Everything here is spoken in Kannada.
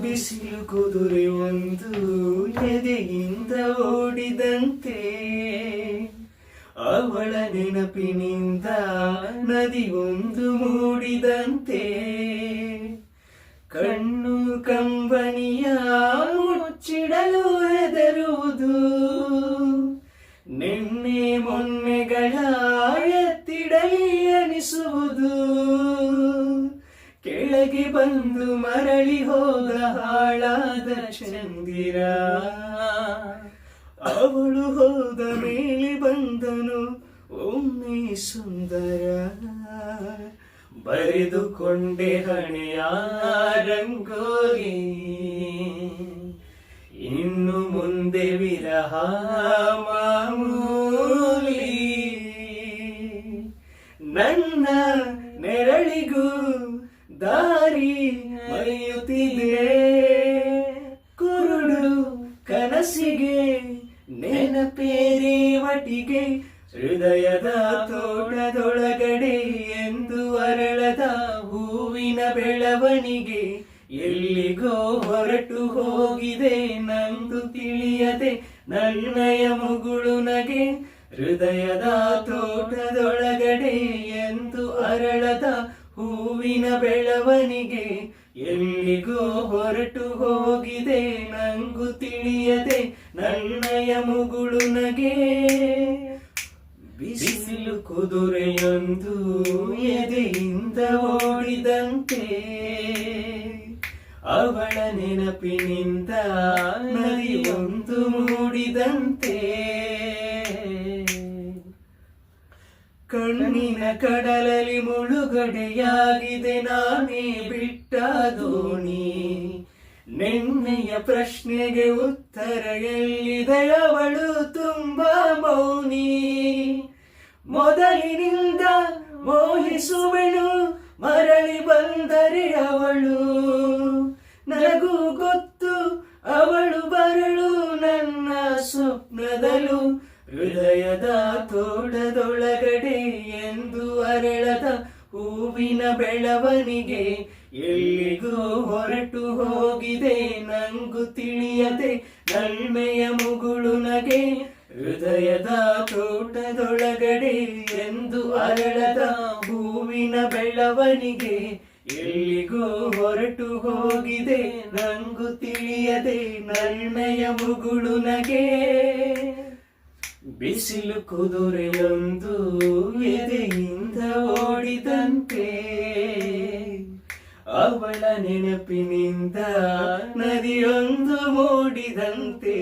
ಬಿಸಿಲು ಕುದುರೆ ಒಂದು ಎದೆಯಿಂದ ಓಡಿದಂತೆ. ಅವಳ ನೆನಪಿನಿಂದ ನದಿ ಒಂದು ಮೂಡಿದಂತೆ. ಕಣ್ಣು ಕಂಬನಿಯ ಮುಚ್ಚಿಡಲು ಹೆದರುವುದು. ನಿನ್ನೆ ಮೊನ್ನೆಗಳ ಕೆಳಗೆ ಬಂದು ಮರಳಿ ಹೋದ ಹಾಳಾದ ಚಂದಿರ. ಅವಳು ಹೋದ ಮೇಲೆ ಬಂದನು ಒಮ್ಮೆ ಸುಂದರ. ಬರೆದುಕೊಂಡೆ ಹಣೆಯ ರಂಗೋಲಿ. ಇನ್ನು ಮುಂದೆ ವಿರಹ ಮಾಮೂಲಿ. ನನ್ನ ನೆರಳಿಗೂ ದಾರಿ ಮರೆಯುತ್ತಿದೆ. ಕುರುಡು ಕನಸಿಗೆ ನೆನಪೇರಿ ಒಟ್ಟಿಗೆ ಹೃದಯದ ತೋಟದೊಳಗಡೆ ಎಂದು ಅರಳದ ಹೂವಿನ ಬೆಳವಣಿಗೆ ಎಲ್ಲಿಗೋ ಹೊರಟು ಹೋಗಿದೆ ನಂದು ತಿಳಿಯದೆ ನನ್ನಯ ಮುಗುಳು ನಗೆ, ಹೃದಯದ ತೋಟದೊಳಗಡೆ ಎಂದು ಅರಳದ ಹೂವಿನ ಬೆಳವಣಿಗೆ ಎಲ್ಲಿಗೋ ಹೊರಟು ಹೋಗಿದೆ. ನಂಗು ತಿಳಿಯದೆ ನನ್ನಯ ಮುಗುಳು ನಗೆ. ಬಿಸಿಲು ಕುದುರೆಯೊಂದು ಎದೆಯಿಂದ ಓಡಿದಂತೆ. ಅವಳ ನೆನಪಿನಿಂದ ನದಿಯೊಂದು ಮೂಡಿದಂತೆ. ಕಣ್ಣಿನ ಕಡಲಲ್ಲಿ ಮುಳುಗಡೆಯಾಗಿದೆ, ನಾನೇ ಬಿಟ್ಟ ದೋಣಿ ನಿನ್ನೆಯ ಪ್ರಶ್ನೆಗೆ ಉತ್ತರ ಎಲ್ಲಿದೆ ಅವಳು ತುಂಬ ಮೌನಿ. ಮೊದಲಿನಿಂದ ಮೋಹಿಸುವೆಳು, ಮರಳಿ ಬಂದರೆ ಅವಳು. ನನಗೂ ಗೊತ್ತು, ಅವಳು ಬರಳು ನನ್ನ ಸ್ವಪ್ನದಲು ಹೃದಯದ ತೋಟದೊಳಗಡೆ ಅರಳದ ಹೂವಿನ ಬೆಳವಣಿಗೆ ಎಲ್ಲಿಗೂ ಹೊರಟು ಹೋಗಿದೆ ನಂಗು ತಿಳಿಯದೆ ನಲ್ಮೆಯ ಮುಗುಳು ನಗೆ ಹೃದಯದ ತೋಟದೊಳಗಡೆ ಎಂದು ಅರಳದ ಹೂವಿನ ಬೆಳವಣಿಗೆ ಎಲ್ಲಿಗೂ ಹೊರಟು ಹೋಗಿದೆ ನಂಗು ತಿಳಿಯದೆ ನಲ್ಮೆಯ ಮುಗುಳು ನಗೆ. ಬಿಸಿಲು ಕುದುರೆಯೊಂದು ಎದೆಯಿಂದ ಅವಳ ನೆನಪಿನಿಂದ ನದಿಯೊಂದು ಮೂಡಿದಂತೆ.